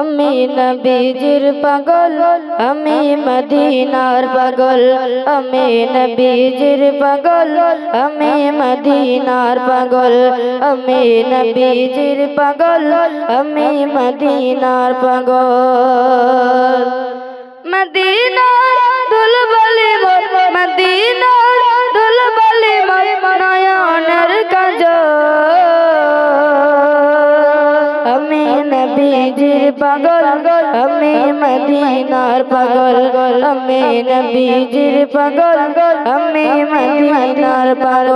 আমি নবীজির পাগল, আমি মদিনার পাগল, আমি নবীজির পাগল, আমি মদিনার পাগল, আমি নবীজির পাগল, আমি মদিনার পাগল। মদিনার দুলবলি মোর মদিনার দুলবলি মোর نبی جی پگل ہمیں مدینار پگل ہمیں نبی جی پگل ہمیں مدینار پگل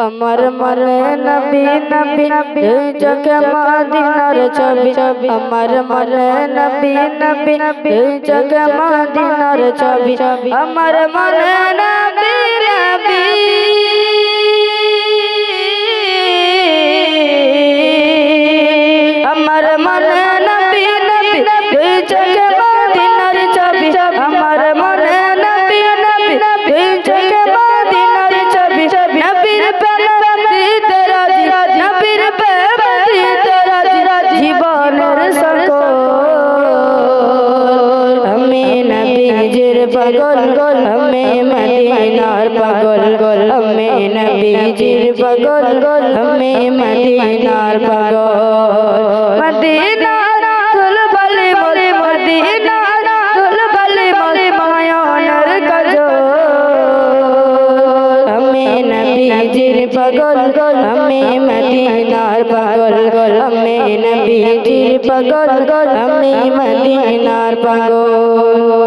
امر من نبی نبی جگ مادینار چبی امر من نبی نبی جگ مادینار چبی امر من نبی پگل گل ہمیں مدینار پگل گل ہمیں نبی جی پگل گل ہمیں مدینار پگل مدینہ پگل گل ہمیں مدینار پگل گل ہمیں نبی جی پگل گل ہمیں مدینار پگل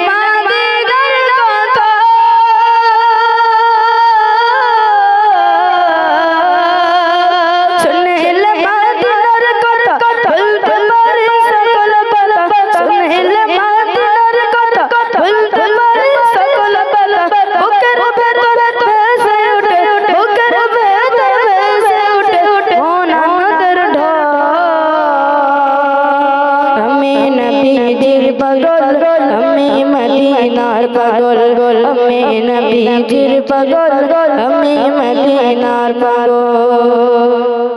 پگل ہمیں مدینار پگل ہمیں نبی جر پگل ہمیں مدینار پگل